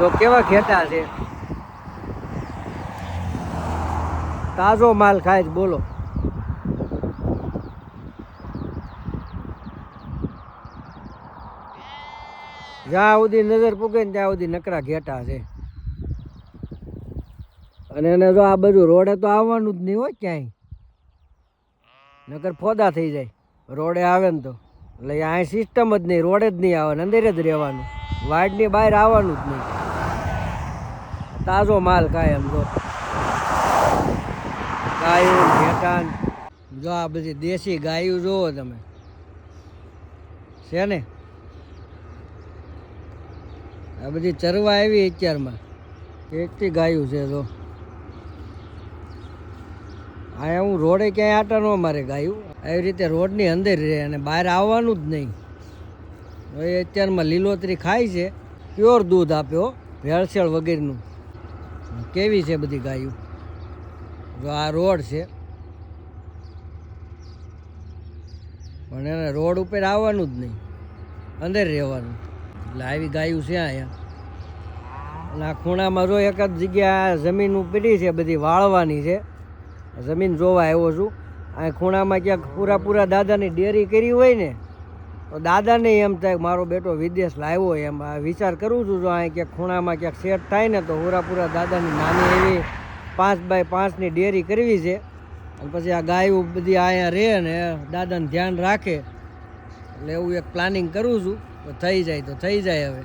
જો કેવા ઘેટા છે? તાજો માલ ખાય છે, બોલો. જ્યાં સુધી નજર પૂગે ને ત્યાં સુધી નકરા ઘેટા છે. અને એને જો આ બધું રોડે તો આવવાનું જ નહીં હોય ક્યાંય. નકર ફોદા થઈ જાય. રોડે આવે ને તો. એટલે અહીં સિસ્ટમ જ નહીં, રોડે જ નહીં આવે ને અંદર જ રહેવાનું. વાડની બહાર આવવાનું જ નહીં. તાજો માલ કાંઈ એમ જો. ગાયું, ઘેટાન. જો આ બધી દેશી ગાયું જોવો તમે. છે ને? આ બધી ચરવા આવી અત્યારમાં. એકથી ગાયું છે જો. અહીંયા હું રોડે ક્યાંય આટા ન મારે ગાયું. આવી રીતે રોડની અંદર રહે અને બહાર આવવાનું જ નહીં. હવે અત્યારમાં લીલોતરી ખાય છે. પ્યોર દૂધ આપ્યો, ભેળસેળ વગેરેનું. કેવી છે બધી ગાયું? જો આ રોડ છે. પણ એને રોડ ઉપર આવવાનું જ નહીં. અંદર રહેવાનું. એટલે આવી ગાયું છે અહીંયા. અને આ ખૂણામાં જો એક જ જગ્યા જમીન ઉપડી છે, બધી વાળવાની છે. જમીન જોવા આવ્યો છું. આ ખૂણામાં ક્યાંક પૂરા પૂરા દાદાની ડેરી કરી હોય ને તો દાદાને એમ થાય મારો બેટો વિદેશ લાવ્યો એમ. વિચાર કરું છું જો અહીં ક્યાંક ખૂણામાં ક્યાંક સેટ થાય ને તો પૂરા પૂરા દાદાની નાની એવી પાંચ બાય પાંચની ડેરી કરવી છે. અને પછી આ ગાયું બધી અહીંયા રહે ને દાદાને ધ્યાન રાખે. એટલે એવું એક પ્લાનિંગ કરું છું. તો થઈ જાય, તો થઈ જાય હવે.